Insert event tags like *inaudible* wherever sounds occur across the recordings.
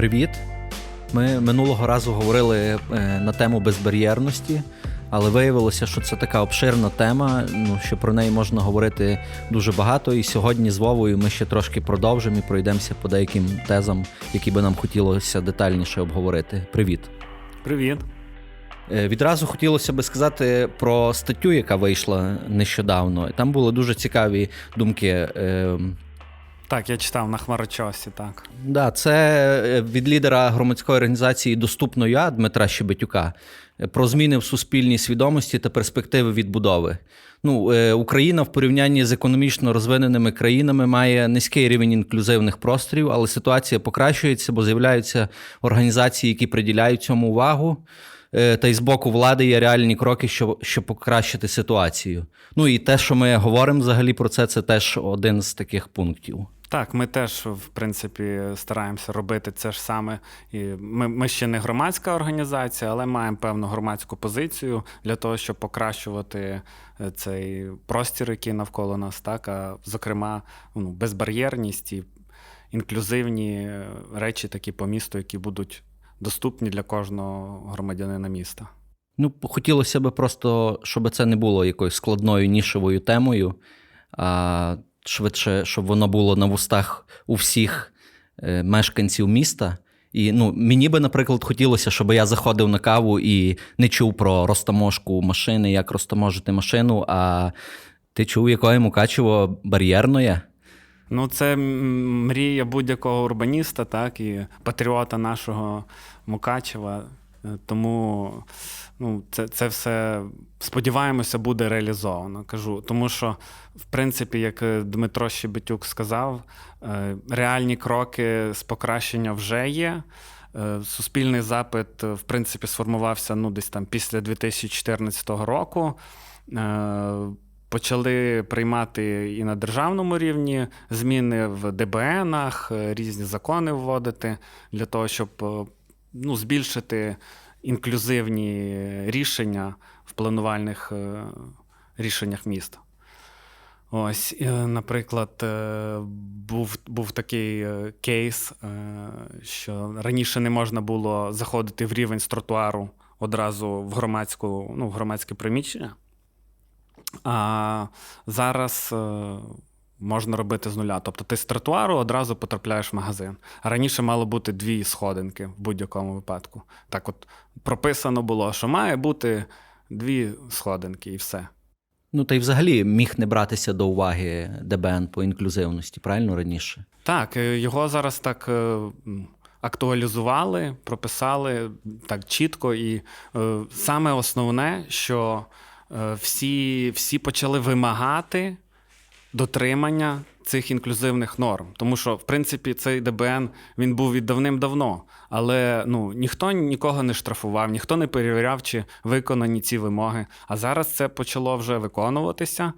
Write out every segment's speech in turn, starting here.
Привіт! Ми минулого разу говорили е, на тему безбар'єрності, але виявилося, що це така обширна тема, ну, що про неї можна говорити дуже багато. І сьогодні з Вовою ми ще трошки продовжимо і пройдемося по деяким тезам, які би нам хотілося детальніше обговорити. Привіт! Привіт. Е, Відразу хотілося би сказати про статтю, яка вийшла нещодавно. Там були дуже цікаві думки. Так, я читав на хмарочосі, так. Да, це е, від лідера громадської організації Доступно я Дмитра Щебетюка е, про зміни в суспільній свідомості та перспективи відбудови. Ну, е, Україна в порівнянні з економічно розвиненими країнами має низький рівень інклюзивних просторів, але ситуація покращується, бо з'являються організації, які приділяють цьому увагу. Та й з боку влади є реальні кроки, щоб, щоб покращити ситуацію. Ну і те, що ми говоримо взагалі про це, це теж один з таких пунктів. Так, ми теж, в принципі, стараємося робити це ж саме. І ми, ми ще не громадська організація, але маємо певну громадську позицію для того, щоб покращувати е, цей простір, який навколо нас, так, а зокрема, ну, безбар'єрність і інклюзивні е, речі такі по місту, які будуть доступні для кожного громадянина міста. Ну, хотілося б просто, щоб це не було якоюсь складною нішевою темою, а швидше, щоб воно було на вустах у всіх е, мешканців міста. І ну, мені би, наприклад, хотілося, щоб я заходив на каву і не чув про розтаможку машини, як розтаможити машину, а ти чув, якої Мукачево бар'єрної. Ну, це мрія будь-якого урбаніста, так, і патріота нашого Мукачева. Е, Тому ну, це, це все, сподіваємося, буде реалізовано. Кажу. Тому що, в принципі, як е, Дмитро Щебетюк сказав, е, реальні кроки з покращення вже є. Суспільний запит, в принципі, сформувався ну, десь там після 2014 року. Почали приймати і на державному рівні зміни в ДБНах, різні закони вводити для того, щоб ну, збільшити інклюзивні рішення в планувальних е, рішеннях міста. Ось, е, наприклад, е, був, був такий кейс, що раніше не можна було заходити в рівень з тротуару одразу в громадську, ну, в громадське приміщення. А зараз можна робити з нуля. Тобто ти з тротуару одразу потрапляєш в магазин. Раніше мало бути дві сходинки в будь-якому випадку. Так от прописано було, що має бути дві сходинки і все. Ну, та й взагалі міг не братися до уваги ДБН по інклюзивності, правильно раніше? Так, е, його зараз так е, актуалізували, прописали так чітко. І е, саме основне, що всі, всі почали вимагати дотримання цих інклюзивних норм. Тому що, в принципі, цей ДБН він був від давним-давно, але ну, ніхто нікого не штрафував, ніхто не перевіряв, чи виконані ці вимоги. А зараз це почало вже виконуватися.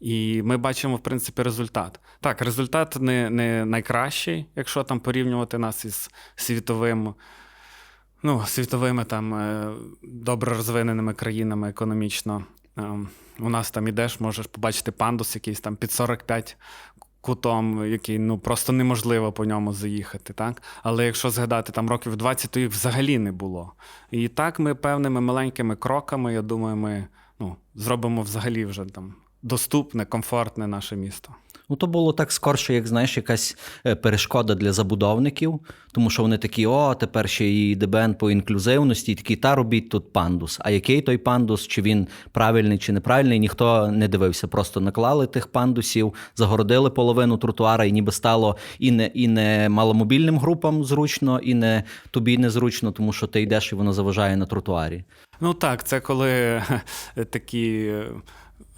І ми бачимо, в принципі, результат. Так, результат не, не найкращий, якщо там порівнювати нас із світовим, ну, світовими там е, добре розвиненими країнами економічно. Ем, У нас там ідеш, можеш побачити пандус якийсь там під 45 кутом, який ну просто неможливо по ньому заїхати. Так? Але якщо згадати там років 20, то їх взагалі не було. І так ми певними маленькими кроками, я думаю, ми ну, зробимо взагалі вже там доступне, комфортне наше місто. Ну, то було так скорше, як знаєш, якась е, перешкода для забудовників, тому що вони такі: о, тепер ще і ДБН по інклюзивності, і такі, та робіть тут пандус. А який той пандус, чи він правильний, чи неправильний, ніхто не дивився. Просто наклали тих пандусів, загородили половину тротуара, і ніби стало і не, і не маломобільним групам зручно, і не тобі незручно, тому що ти йдеш і воно заважає на тротуарі. Ну так, це коли *laughs* такі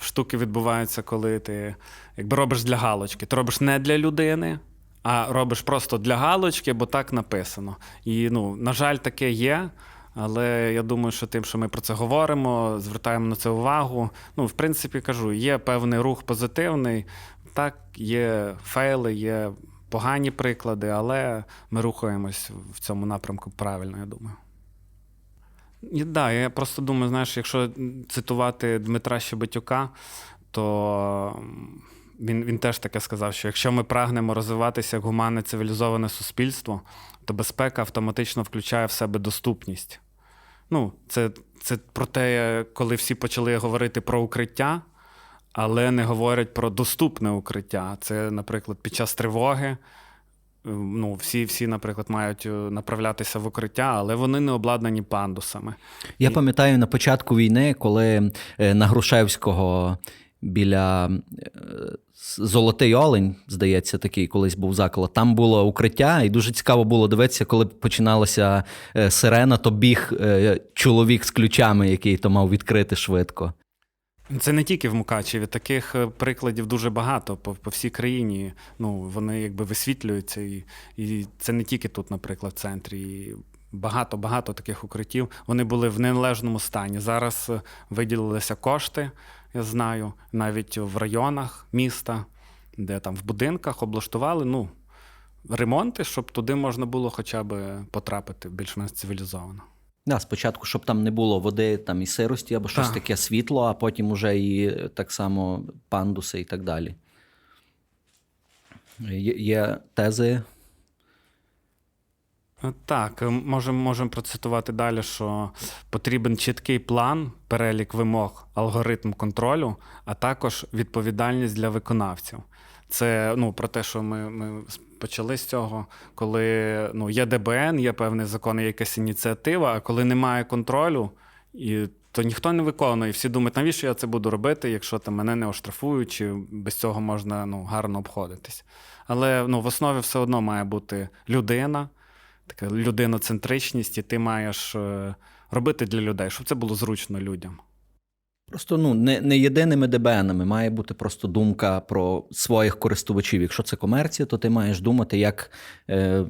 штуки відбуваються, коли ти якби робиш для галочки. Ти робиш не для людини, а робиш просто для галочки, бо так написано. І, ну, на жаль, таке є. Але я думаю, що тим, що ми про це говоримо, звертаємо на це увагу. Ну, в принципі, кажу, є певний рух позитивний. Так, є фейли, є погані приклади, але ми рухаємось в цьому напрямку правильно, я думаю. І, да, я просто думаю, знаєш, якщо цитувати Дмитра Щебетюка, то він, він теж таке сказав, що якщо ми прагнемо розвиватися як гуманне цивілізоване суспільство, то безпека автоматично включає в себе доступність. Ну, це, це про те, коли всі почали говорити про укриття, але не говорять про доступне укриття. Це, наприклад, під час тривоги. Е, Ну, всі, всі, наприклад, мають е, направлятися в укриття, але вони не обладнані пандусами. Я І- пам'ятаю на початку війни, коли е, на Грушевського біля е, Золотий Олень, здається, такий колись був заклад. Там було укриття, і дуже цікаво було дивитися, коли починалася сирена, то біг чоловік з ключами, який то мав відкрити швидко. Це не тільки в Мукачеві, таких е, прикладів дуже багато по, по всій країні. Ну, вони якби висвітлюються, і, і це не тільки тут, наприклад, в центрі. І багато багато таких укриттів. Вони були в неналежному стані. Зараз е, виділилися кошти, я знаю, навіть в районах міста, де там в будинках облаштували ну, ремонти, щоб туди можна було хоча б потрапити більш-менш цивілізовано. Да, спочатку, щоб там не було води там і сирості або щось Так. таке світло, а потім уже і е, так само пандуси і так далі. Є, є тези. Е, Так, можемо можем процитувати далі, що потрібен чіткий план, перелік вимог, алгоритм контролю, а також відповідальність для виконавців. Це ну, про те, що ми, ми почали з цього, коли ну, є ДБН, є певний закон, є якась ініціатива, а коли немає контролю, і, то ніхто не виконує. Всі думають, навіщо я це буду робити, якщо там мене не оштрафують, чи без цього можна ну, гарно обходитись. Але ну, в основі все одно має бути людина така людиноцентричність, і ти маєш е, робити для людей, щоб це було зручно людям. Просто ну, не, не єдиними ДБНами. Має бути просто думка про своїх користувачів. Якщо це комерція, то ти маєш думати, як е,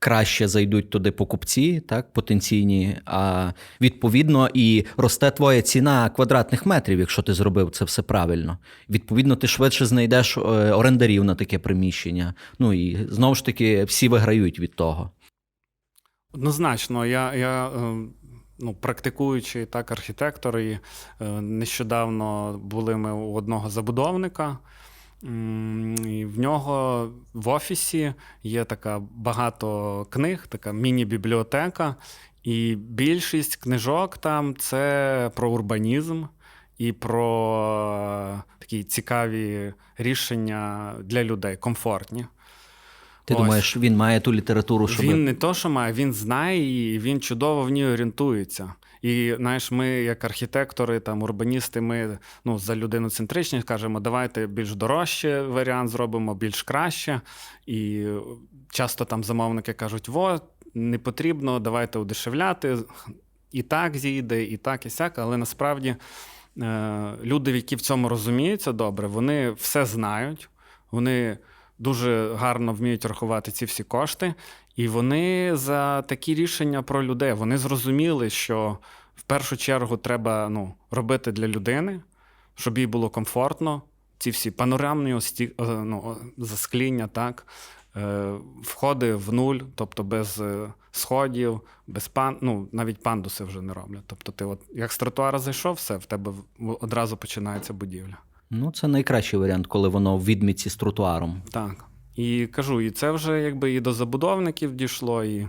краще зайдуть туди покупці, так, потенційні, а відповідно і росте твоя ціна квадратних метрів, якщо ти зробив це все правильно. Відповідно, ти швидше знайдеш е, орендарів на таке приміщення. Ну і знову ж таки всі виграють від того. Однозначно, я, я е, ну, практикуючий так архітектор, і е, нещодавно були ми у одного забудовника. І в нього в офісі є така багато книг, така міні-бібліотека, і більшість книжок там це про урбанізм і про е, такі цікаві рішення для людей, комфортні. Ти Ось. думаєш, він має ту літературу, щоб Він не то, що має, він знає її, і він чудово в ній орієнтується. І знаєш, ми, як архітектори, там урбаністи, ми ну, за людиноцентричність кажемо, давайте більш дорожче варіант зробимо, більш краще. І часто там замовники кажуть: во, не потрібно, давайте удешевляти. І так зійде, і так, і сяк, але насправді е, люди, які в цьому розуміються добре, вони все знають, вони дуже гарно вміють рахувати ці всі кошти, і вони за такі рішення про людей вони зрозуміли, що в першу чергу треба ну, робити для людини, щоб їй було комфортно. Ці всі панорамні ості, е, ну, заскління, так, е, входи в нуль, тобто без е, сходів, без пан, ну, навіть пандуси вже не роблять. Тобто, ти от як з тротуара зайшов, все, в тебе одразу починається будівля. Ну, це найкращий варіант, коли воно в відмітці з тротуаром. Так. І кажу, і це вже якби і до забудовників дійшло, і,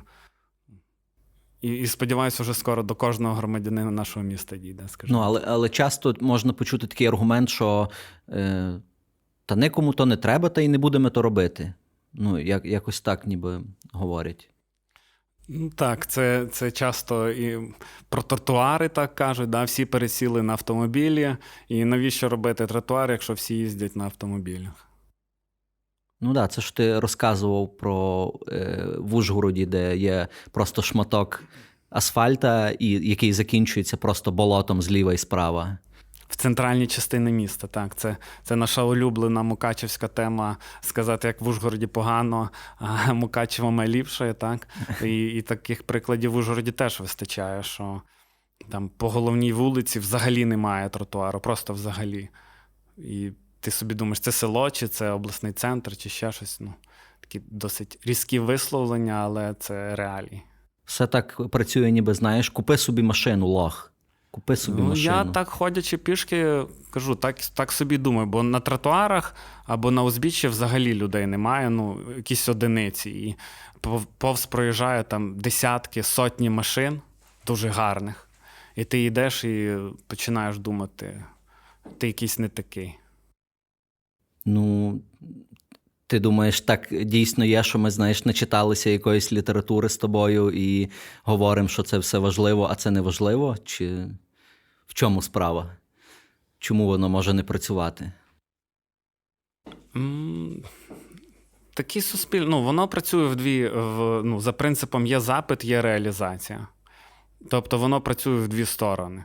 і, і сподіваюся, вже скоро до кожного громадянина нашого міста дійде. Скажімо. Ну, але, але часто можна почути такий аргумент, що е, та нікому то не треба, та й не будемо то робити. Ну, як, якось так ніби говорять. Так, це, це часто і про тротуари так кажуть, да, всі пересіли на автомобілі. І навіщо робити тротуар, якщо всі їздять на автомобілях? Ну так, да, це ж ти розказував про е, в Ужгороді, де є просто шматок асфальта, і, який закінчується просто болотом зліва і справа. В центральній частині міста, так. Це, це наша улюблена мукачевська тема сказати, як в Ужгороді погано, а Мукачево найліпше, так. І, і таких прикладів в Ужгороді теж вистачає, що там по головній вулиці взагалі немає тротуару, просто взагалі. І ти собі думаєш, це село, чи це обласний центр, чи ще щось. Ну, такі досить різкі висловлення, але це реалії. Все так працює, ніби знаєш, купи собі машину, лох. Купи собі Ну, машину. я так ходячи пішки, кажу, так, так собі думаю, бо на тротуарах або на узбіччі взагалі людей немає, ну, якісь одиниці. І повз проїжджає там десятки, сотні машин дуже гарних. І ти йдеш і починаєш думати, ти якийсь не такий. Ну, ти думаєш, так дійсно є, що ми, знаєш, начиталися якоїсь літератури з тобою і говоримо, що це все важливо, а це не важливо? Чи в чому справа? Чому воно може не працювати? Такі суспіль... ну, воно працює в дві, в, ну, за принципом є запит, є реалізація. Тобто воно працює в дві сторони.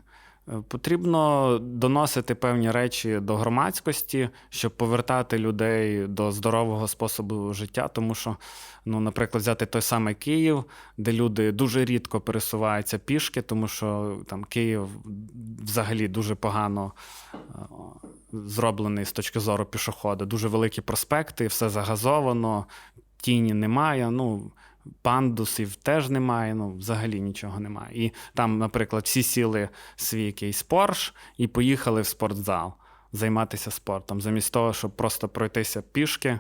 Е, Потрібно доносити певні речі до громадськості, щоб повертати людей до здорового способу життя. Тому що, ну, наприклад, взяти той самий Київ, де люди дуже рідко пересуваються пішки, тому що там Київ взагалі дуже погано е, зроблений з точки зору пішохода. Дуже великі проспекти, все загазовано, тіні немає. Ну, пандусів теж немає, ну, взагалі нічого немає. І там, наприклад, всі сіли свій якийсь Порш і поїхали в спортзал займатися спортом, замість того, щоб просто пройтися пішки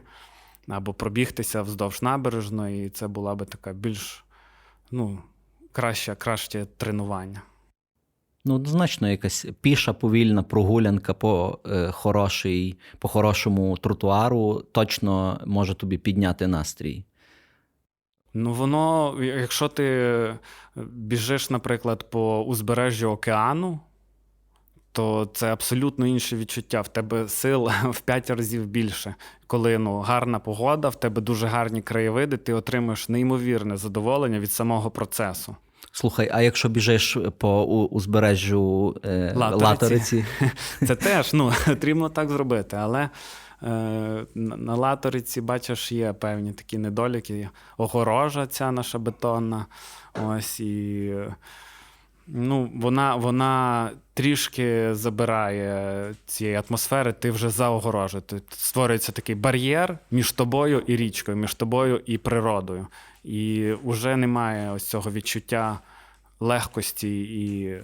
або пробігтися вздовж набережної, і це була би така більш ну, краще, краще тренування. Ну, однозначно, якась піша повільна прогулянка по, е, хорошій, по хорошому тротуару точно може тобі підняти настрій. Ну, воно, якщо ти біжиш, наприклад, по узбережжю океану, то це абсолютно інше відчуття. В тебе сил *laughs* в 5 разів більше. Коли ну, гарна погода, в тебе дуже гарні краєвиди, ти отримуєш неймовірне задоволення від самого процесу. Слухай, а якщо біжиш по узбережжю е, Латориці. Латориці, *laughs* Це теж ну, *laughs* потрібно так зробити. Але е, на на латориці, бачиш, є певні такі недоліки. Огорожа ця наша бетонна. Ось і е, ну, вона, вона трішки забирає цієї атмосфери, ти вже за огорожею. Ти- Створюється такий бар'єр між тобою і річкою, між тобою і природою. І вже немає ось цього відчуття легкості і.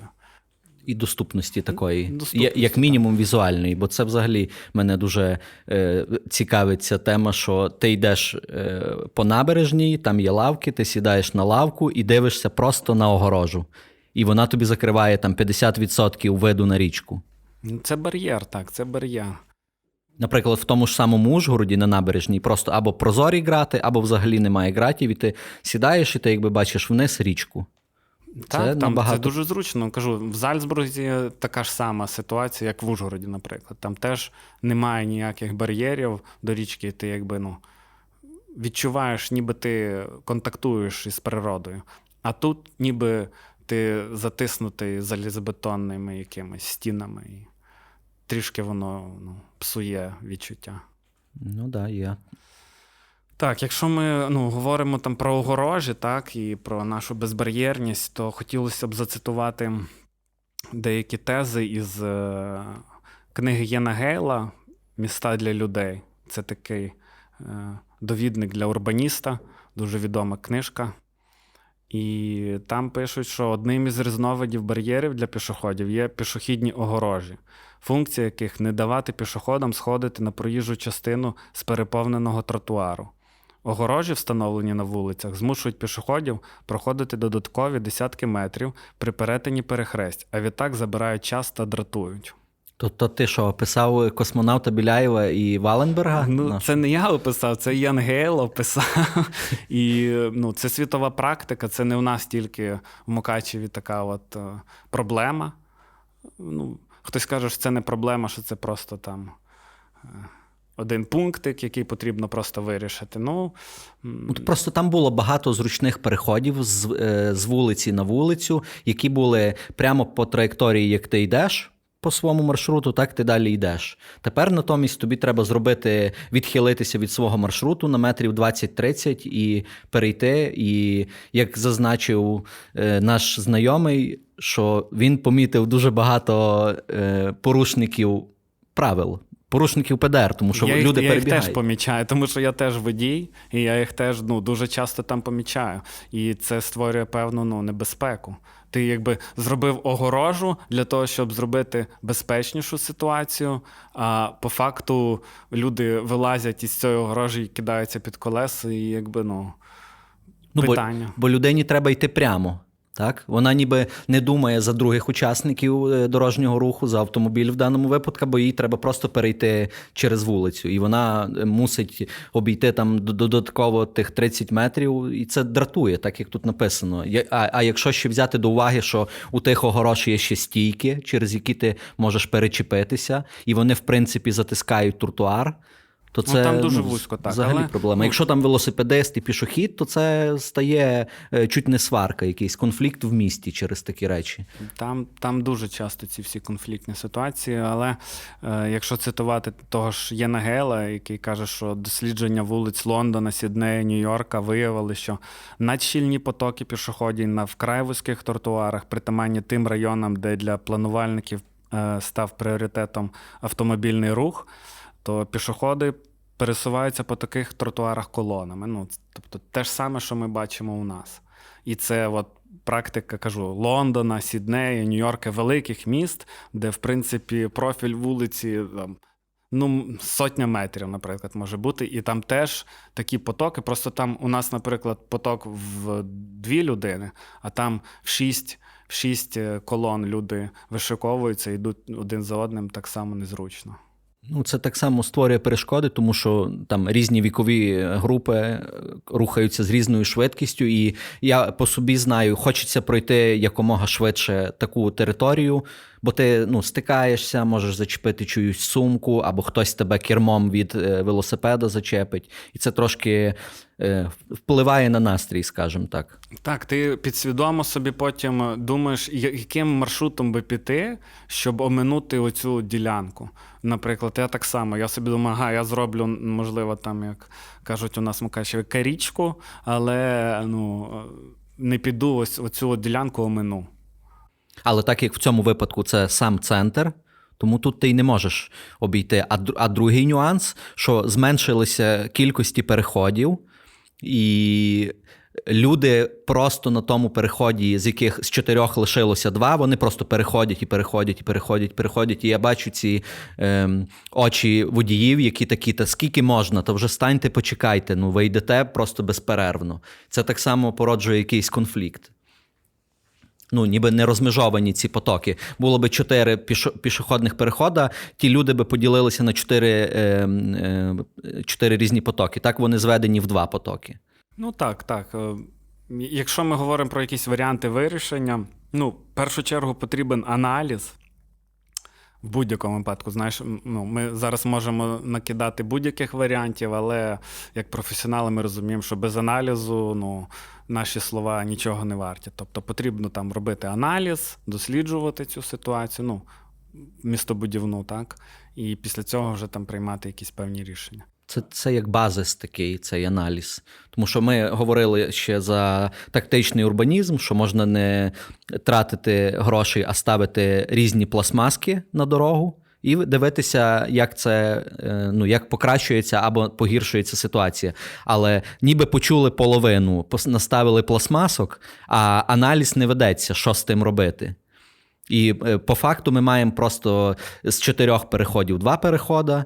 І доступності такої, Доступності, як так. мінімум візуальної, бо це взагалі мене дуже е, цікавить ця тема, що ти йдеш е, по набережній, там є лавки, ти сідаєш на лавку і дивишся просто на огорожу. І вона тобі закриває там 50% виду на річку. Ну, Це бар'єр, так, це бар'єр. Наприклад, в тому ж самому Ужгороді на набережній просто або прозорі грати, або взагалі немає гратів, і ти сідаєш, і ти якби бачиш вниз річку. Так, Це там набагато- це дуже зручно. Кажу, в Зальцбурзі така ж сама ситуація, як в Ужгороді, наприклад. Там теж немає ніяких бар'єрів до річки. Ти якби ну відчуваєш, ніби ти контактуєш із природою. А тут ніби ти затиснутий залізобетонними якимись стінами, і трішки воно ну, псує відчуття. Ну так, да, є. Так, якщо ми ну, говоримо там про огорожі, так, і про нашу безбар'єрність, то хотілося б зацитувати деякі тези із е, книги Єна Гейла Міста для людей. Це такий е, довідник для урбаніста, дуже відома книжка. І там пишуть, що одним із різновидів бар'єрів для пішоходів є пішохідні огорожі, функція яких не давати пішоходам сходити на проїжджу частину з переповненого тротуару. Огорожі, встановлені на вулицях, змушують пішоходів проходити додаткові десятки метрів при перетині перехресть, а відтак забирають час та дратують. Тобто ти що, описав космонавта Біляєва і Валенберга? Ну, Наш? це не я описав, це Ян Гейл описав. І ну, це світова практика, це не у нас тільки в Мукачеві така от е, проблема. Ну, хтось каже, що це не проблема, що це просто там. Один пунктик, який потрібно просто вирішити. Ну, Просто там було багато зручних переходів з, е, з вулиці на вулицю, які були прямо по траєкторії, як ти йдеш по своєму маршруту, так ти далі йдеш. Тепер натомість тобі треба зробити, відхилитися від свого маршруту на метрів 20-30 і перейти. І як зазначив е, наш знайомий, що він помітив дуже багато е, порушників правил порушників ПДР, тому що я їх, люди я їх теж помічаю, тому що я теж водій, і я їх теж ну, дуже часто там помічаю. І це створює певну ну, небезпеку. Ти якби зробив огорожу для того, щоб зробити безпечнішу ситуацію. А по факту люди вилазять із цієї огорожі і кидаються під колеса, і якби ну. Ну, бо, питання. бо людині треба йти прямо. Так? Вона ніби не думає за других учасників е, дорожнього руху, за автомобіль в даному випадку, бо їй треба просто перейти через вулицю. І вона е, мусить обійти там додатково тих 30 метрів, і це дратує, так як тут написано. А, а якщо ще взяти до уваги, що у тих огорож є ще стійки, через які ти можеш перечепитися, і вони, в принципі, затискають тротуар. То Ну, це там дуже ну, вузько, так, взагалі але, проблема. ну, Якщо там велосипедист і пішохід, то це стає е, чуть не сварка, якийсь конфлікт в місті через такі речі. Там, там дуже часто ці всі конфліктні ситуації, але е, якщо цитувати того ж Єна Гейла, який каже, що дослідження вулиць Лондона, Сіднея, Нью-Йорка виявили, що надщільні потоки пішоходів на вкрай вузьких тротуарах, притаманні тим районам, де для планувальників е, став пріоритетом автомобільний рух, то пішоходи пересуваються по таких тротуарах колонами. Ну, тобто те ж саме, що ми бачимо у нас. І це от практика, кажу, Лондона, Сіднея, Нью-Йорка, великих міст, де, в принципі, профіль вулиці там, ну, сотня метрів, наприклад, може бути. І там теж такі потоки. Просто там у нас, наприклад, поток в дві людини, а там в шість. В шість е, колон люди вишиковуються, йдуть один за одним так само незручно. Ну, це так само створює перешкоди, тому що там різні вікові групи е, рухаються з різною швидкістю, і я по собі знаю, хочеться пройти якомога швидше таку територію, бо ти ну, стикаєшся, можеш зачепити чиюсь сумку, або хтось тебе кермом від е, велосипеда зачепить. І це трошки е, впливає на настрій, скажімо так. Так, ти підсвідомо собі потім думаєш, яким маршрутом би піти, щоб оминути оцю ділянку. Наприклад, я так само, я собі думаю, ага, я зроблю, можливо, там, як кажуть у нас Мукачеві, карічку, але ну, не піду ось оцю ділянку омину. Але так як в цьому випадку це сам центр, тому тут ти й не можеш обійти. А, а другий нюанс, що зменшилися кількості переходів, і люди просто на тому переході, з яких з чотирьох лишилося два, вони просто переходять і переходять, і переходять, переходять. І я бачу ці ем, очі водіїв, які такі, та скільки можна, то вже станьте, почекайте. Ну, ви йдете просто безперервно. Це так само породжує якийсь конфлікт ну, ніби не розмежовані ці потоки. Було би чотири пішохідних перехода, ті люди би поділилися на чотири, е, е, чотири різні потоки. Так вони зведені в два потоки. Ну так, так. Е, Якщо ми говоримо про якісь варіанти вирішення, ну, в першу чергу потрібен аналіз. В будь-якому випадку, знаєш, ну, ми зараз можемо накидати будь-яких варіантів, але як професіонали ми розуміємо, що без аналізу ну, наші слова нічого не варті. Тобто потрібно там робити аналіз, досліджувати цю ситуацію, ну, містобудівну, так, і після цього вже там приймати якісь певні рішення. Це, це як базис такий, цей аналіз. Тому що ми говорили ще за тактичний урбанізм, що можна не тратити гроші, а ставити різні пластмаски на дорогу. І дивитися, як це е, ну як покращується або погіршується ситуація. Але ніби почули половину, наставили пластмасок, а аналіз не ведеться, що з тим робити. І е, по факту ми маємо просто з чотирьох переходів два переходи,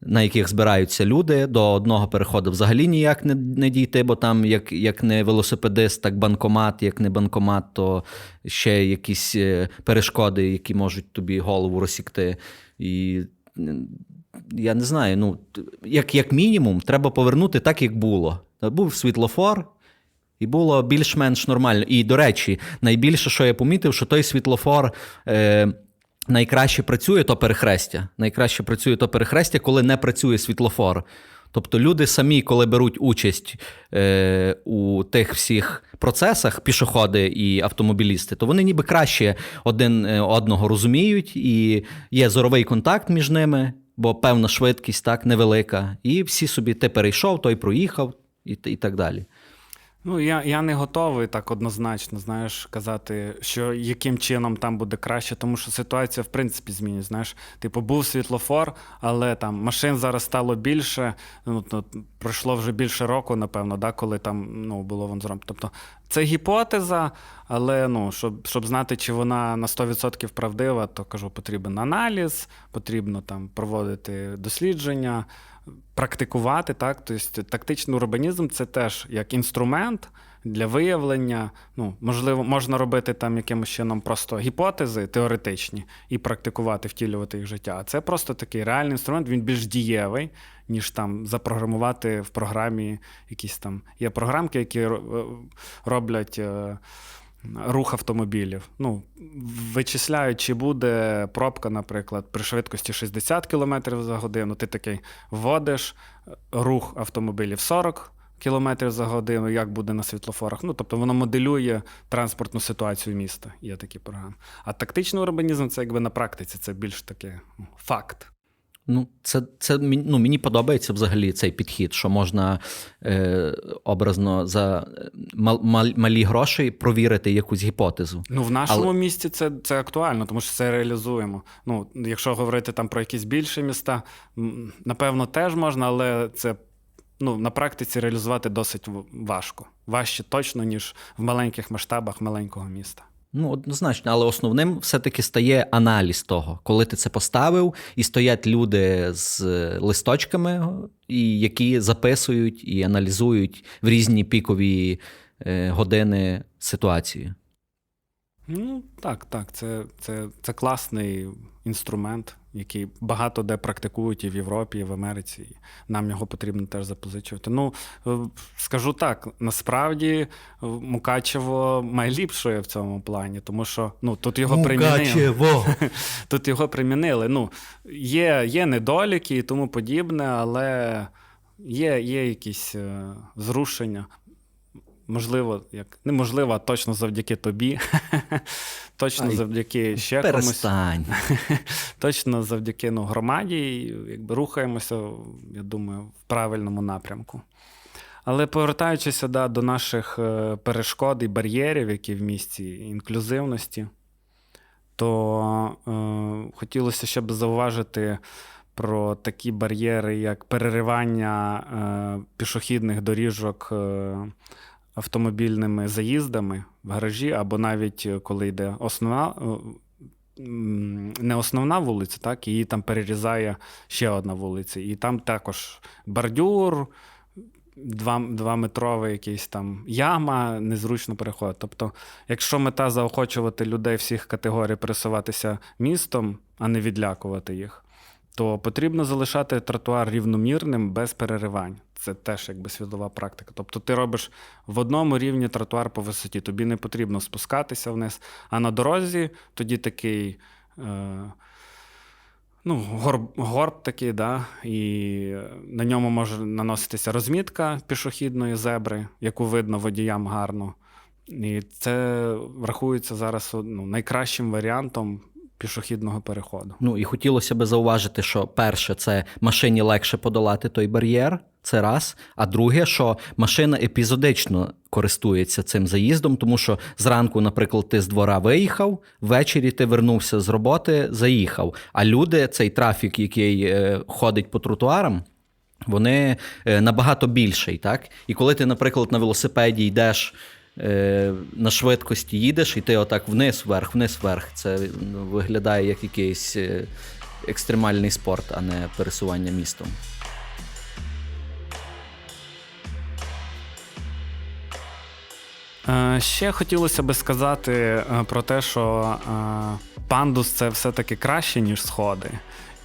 на яких збираються люди. До одного переходу взагалі ніяк не, не дійти, бо там як, як не велосипедист, так банкомат, як не банкомат, то ще якісь е, перешкоди, які можуть тобі голову розсікти. І я не знаю, ну, як, як мінімум, треба повернути так, як було. Був світлофор, і було більш-менш нормально. І, до речі, найбільше, що я помітив, що той світлофор. Е, Найкраще працює то перехрестя. Найкраще працює то перехрестя, коли не працює світлофор. Тобто люди самі, коли беруть участь е, у тих всіх процесах, пішоходи і автомобілісти, то вони ніби краще один е, одного розуміють, і є зоровий контакт між ними, бо певна швидкість так невелика. І всі собі ти перейшов, той проїхав, і, і так далі. Ну, я, я не готовий так однозначно, знаєш, казати, що яким чином там буде краще, тому що ситуація, в принципі, змінюється. Знаєш, типу, був світлофор, але там машин зараз стало більше. Ну, то, пройшло вже більше року, напевно, да, коли там ну, було вон зроблено. Тобто, це гіпотеза, але ну, щоб, щоб знати, чи вона на 100% правдива, то кажу, потрібен аналіз, потрібно там проводити дослідження, практикувати. Так? Тобто, тактичний урбанізм це теж як інструмент для виявлення. Ну, можливо, можна робити там якимось чином просто гіпотези теоретичні і практикувати, втілювати їх в життя. А це просто такий реальний інструмент, він більш дієвий, ніж там запрограмувати в програмі якісь там. Є програмки, які роблять. Рух автомобілів. Ну, вичисляють, чи буде пробка, наприклад, при швидкості 60 км за годину. Ти такий вводиш е, рух автомобілів 40 км за годину, як буде на світлофорах. Ну, тобто воно моделює транспортну ситуацію міста. Є такі програми. А тактичний урбанізм це якби на практиці, це більш таке ну, факт. Ну, це, це ну, мені подобається взагалі цей підхід, що можна е, образно за е, мал, мал, малі гроші провірити якусь гіпотезу. Ну, в нашому Але- місті це, це актуально, тому що це реалізуємо. Ну, якщо говорити там про якісь більші міста, напевно, теж можна, але це ну, на практиці реалізувати досить важко. Важче точно, ніж в маленьких масштабах маленького міста. Ну, однозначно, але основним все-таки стає аналіз того, коли ти це поставив, і стоять люди з листочками, і які записують і аналізують в різні пікові е, години ситуацію. Ну, так, так, це, це, це класний інструмент, який багато де практикують і в Європі, і в Америці. І нам його потрібно теж запозичувати. Ну, е, скажу так, насправді е, Мукачево найліпшує в цьому плані, тому що ну, тут його примінили. *laughs* Тут його примінили. Ну, є, є недоліки і тому подібне, але є, є якісь е, зрушення. Можливо, як неможливо, а точно завдяки тобі. *laughs* точно Ай, завдяки ще комусь. *laughs* Точно завдяки ну, громаді, і, якби рухаємося, я думаю, в правильному напрямку. Але повертаючись да, до наших е, перешкод і бар'єрів, які в місті інклюзивності, то е, хотілося ще б зауважити про такі бар'єри, як переривання е, пішохідних доріжок е, автомобільними заїздами в гаражі, або навіть е, коли йде основна. е, Не основна вулиця, так, її там перерізає ще одна вулиця. І там також бордюр, два, двометровий якийсь там яма, незручно переходити. Тобто, якщо мета заохочувати людей всіх категорій пересуватися містом, а не відлякувати їх, то потрібно залишати тротуар рівномірним без переривань. Це теж якби світова практика. Тобто ти робиш в одному рівні тротуар по висоті, тобі не потрібно спускатися вниз. А на дорозі тоді такий. Е- Ну, горб, горб такий, да, і на ньому може наноситися розмітка пішохідної зебри, яку видно водіям гарно. І це врахується зараз ну, найкращим варіантом пішохідного переходу. Ну і хотілося би зауважити, що перше, це машині легше подолати той бар'єр. Це раз. А друге, що машина епізодично користується цим заїздом, тому що зранку, наприклад, ти з двора виїхав, ввечері ти вернувся з роботи, заїхав. А люди, цей трафік, який е, ходить по тротуарам, вони е, набагато більший. Так? І коли ти, наприклад, на велосипеді йдеш. Е, На швидкості їдеш, і ти отак вниз, вверх, вниз, вверх. Це ну, виглядає як якийсь е, екстремальний спорт, а не пересування містом. Е, Ще хотілося би сказати про те, що пандус це все-таки краще, ніж сходи.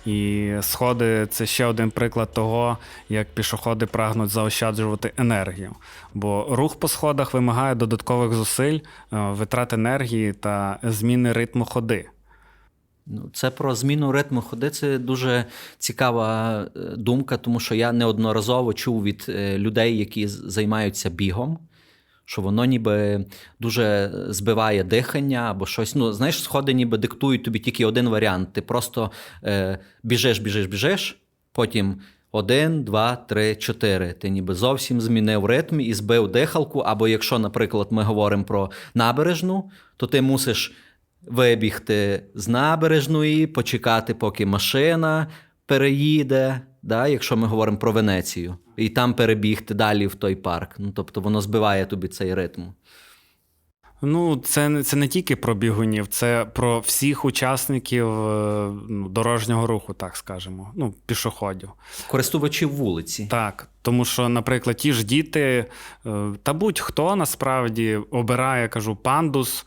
І сходи це ще один приклад того, як пішоходи прагнуть заощаджувати енергію. Бо рух по сходах вимагає додаткових зусиль, е, витрат енергії та зміни ритму ходи. Ну, це про зміну ритму ходи. Це дуже цікава е, думка, тому що я неодноразово чув від е, людей, які займаються бігом, що воно ніби дуже збиває дихання або щось. Ну, знаєш, сходи ніби диктують тобі тільки один варіант. Ти просто е, біжиш, біжиш, біжиш, потім Один, два, три, чотири. Ти ніби зовсім змінив ритм і збив дихалку. Або якщо, наприклад, ми говоримо про набережну, то ти мусиш вибігти з набережної, почекати, поки машина переїде. Да, якщо ми говоримо про Венецію, і там перебігти далі в той парк. Ну тобто воно збиває тобі цей ритм. Ну, це, це не тільки про бігунів, це про всіх учасників е, ну, дорожнього руху, так скажемо, ну, пішоходів. Користувачів вулиці. Так, тому що, наприклад, ті ж діти, е, та будь-хто насправді обирає, кажу, пандус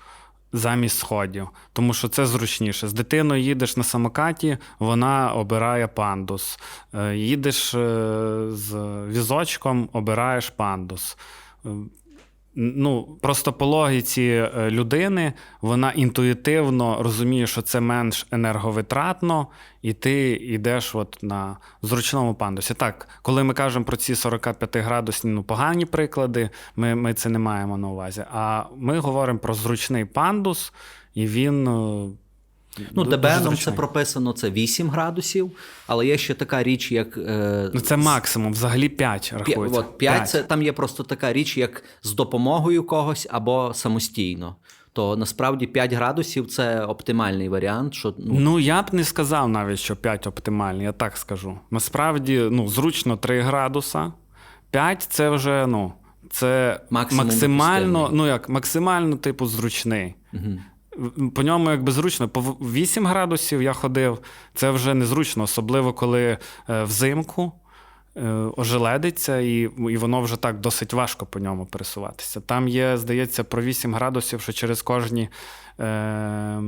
замість сходів, тому що це зручніше. З дитиною їдеш на самокаті, вона обирає пандус. Е, Їдеш е, з візочком, обираєш пандус. Е, Ну, просто по логіці е, людини вона інтуїтивно розуміє, що це менш енерговитратно, і ти йдеш от на зручному пандусі. Так, коли ми кажемо про ці 45 градусні ну, погані приклади, ми, ми це не маємо на увазі. А ми говоримо про зручний пандус, і він. Ну, ДБНом це прописано це 8 градусів, але є ще така річ, як. Е, Ну, це максимум, взагалі 5 п'я- рахується. от, 5 це там є просто така річ, як з допомогою когось або самостійно. То насправді 5 градусів це оптимальний варіант. Що, ну, Ну, я б не сказав навіть, що 5 оптимальний, я так скажу. Насправді, ну, зручно 3 градуса. 5 це вже, ну, це Максимум максимально, допустимий. ну як, максимально, типу, зручний. Мгм. По ньому якби зручно. По 8 градусів я ходив, це вже незручно, особливо коли е, взимку е, ожеледиться, і, і воно вже так досить важко по ньому пересуватися. Там є, здається, про 8 градусів, що через кожні. Е,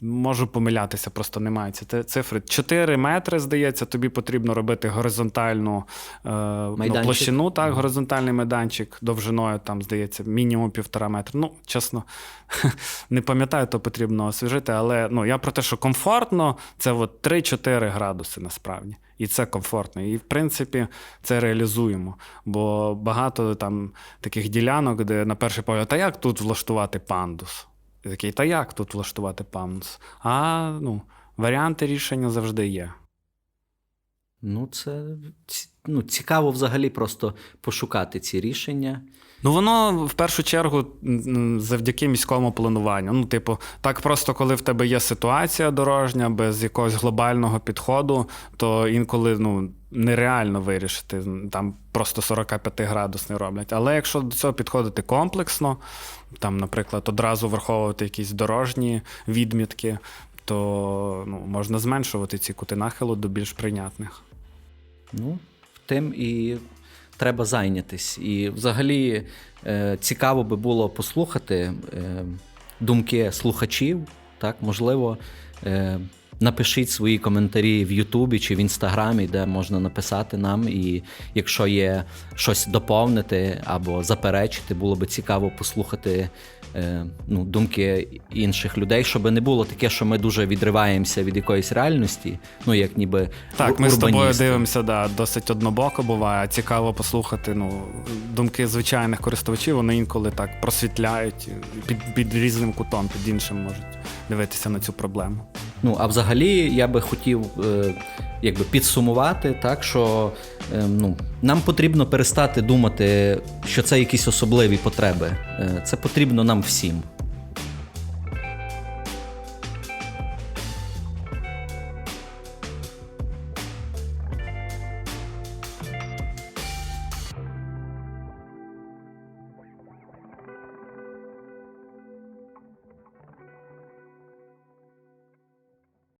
Можу помилятися, просто немає ці цифри. 4 метри, здається, тобі потрібно робити горизонтальну е, ну, площину, так, горизонтальний майданчик довжиною, там, здається, мінімум півтора метра. Ну, чесно, *laughs* не пам'ятаю, то потрібно освіжити, але ну, я про те, що комфортно, це от 3-4 градуси насправді. І це комфортно. І, в принципі, це реалізуємо. Бо багато там таких ділянок, де на перший погляд, та як тут влаштувати пандус? Такий, та як тут влаштувати панс? А ну, варіанти рішення завжди є. Ну це ну, цікаво взагалі просто пошукати ці рішення. Ну, воно в першу чергу завдяки міському плануванню. Ну, типу, так просто, коли в тебе є ситуація дорожня без якогось глобального підходу, то інколи ну, нереально вирішити. Там просто 45 градусний роблять. Але якщо до цього підходити комплексно, там, наприклад, одразу враховувати якісь дорожні відмітки, то ну, можна зменшувати ці кути нахилу до більш прийнятних. Ну, тим і треба зайнятись. І взагалі е, цікаво би було послухати е, думки слухачів. Так, можливо, е, напишіть свої коментарі в Ютубі чи в Інстаграмі, де можна написати нам. І якщо є щось доповнити або заперечити, було би цікаво послухати е, ну, думки інших людей, щоб не було таке, що ми дуже відриваємося від якоїсь реальності, ну як ніби Так, ур- ми з тобою дивимося, да, досить однобоко буває. Цікаво послухати ну, думки звичайних користувачів, вони інколи так просвітляють під, під різним кутом, під іншим можуть дивитися на цю проблему. Ну, а взагалі я би хотів е, якби підсумувати, так що е, ну, нам потрібно перестати думати, що це якісь особливі потреби. Е, це потрібно нам всім.